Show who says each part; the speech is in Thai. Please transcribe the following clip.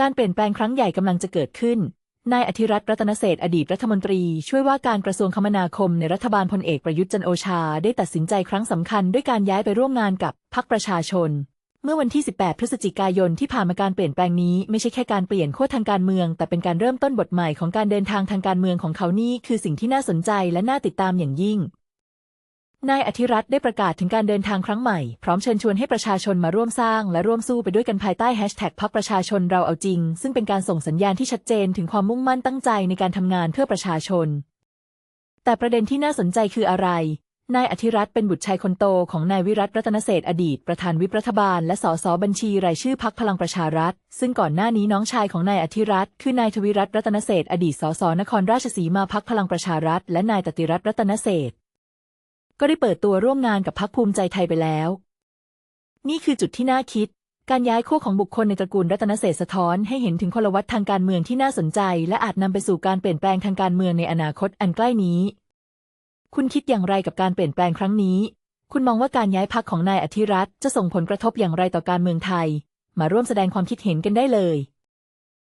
Speaker 1: การเปลี่ยนแปลงครั้งใหญ่กำลังจะเกิดขึ้น นายอธิรัตน์รัตนเศษฐ์อดีตรัฐมนตรี ช่วยว่าการกระทรวงคมนาคมในรัฐบาลพลเอกประยุทธ์จันโอชา ได้ตัดสินใจครั้งสำคัญด้วยการย้ายไปร่วมงานกับพรรคประชาชน เมื่อวันที่ 18 พฤศจิกายนที่ผ่านมาการเปลี่ยนแปลงนี้ไม่ใช่แค่การเปลี่ยนขั้วทางการเมือง แต่เป็นการเริ่มต้นบทใหม่ของการเดินทางทางการเมืองของเขานี่คือสิ่งที่น่าสนใจและน่าติดตามอย่างยิ่ง นายอธิรัตน์ได้ประกาศถึงการเดินทางครั้งใหม่ พร้อมเชิญชวนให้ประชาชนมาร่วมสร้าง และร่วมสู้ไปด้วยกันภายใต้แฮชแท็กพักประชาชนเราเอาจริง ซึ่งเป็นการส่งสัญญาณที่ชัดเจนถึงความมุ่งมั่นตั้งใจในการทำงานเพื่อประชาชน แต่ประเด็นที่น่าสนใจคืออะไร นายอธิรัตน์เป็นบุตรชายคนโตของนายวิรัตรัตนเศษอดีต ประธานวิปรัฐบาล และสสบัญชีรายชื่อพักพลังประชารัฐ ซึ่งก่อนหน้านี้น้องชายของนายอธิรัตน์คือนายทวิรัตรัตนเศษอดีตสสนครราชสีมาพักพลังประชารัฐ และนายตติรัตรัตนเศษ ก็ได้เปิดตัวร่วมงานกับพักภูมิใจไทยไปแล้ว นี่คือจุดที่น่าคิด การย้ายขั้วของบุคคลในตระกูลรัตนเศษสะท้อนให้เห็นถึงพลวัตทางการเมืองที่น่าสนใจ และอาจนำไปสู่การเปลี่ยนแปลงทางการเมืองในอนาคตอันใกล้นี้ คุณคิดอย่างไรกับการเปลี่ยนแปลงครั้งนี้ คุณมองว่าการย้ายพักของนายอธิรัตน์จะส่งผลกระทบอย่างไรต่อการเมืองไทย มาร่วมแสดงความคิดเห็นกันได้เลย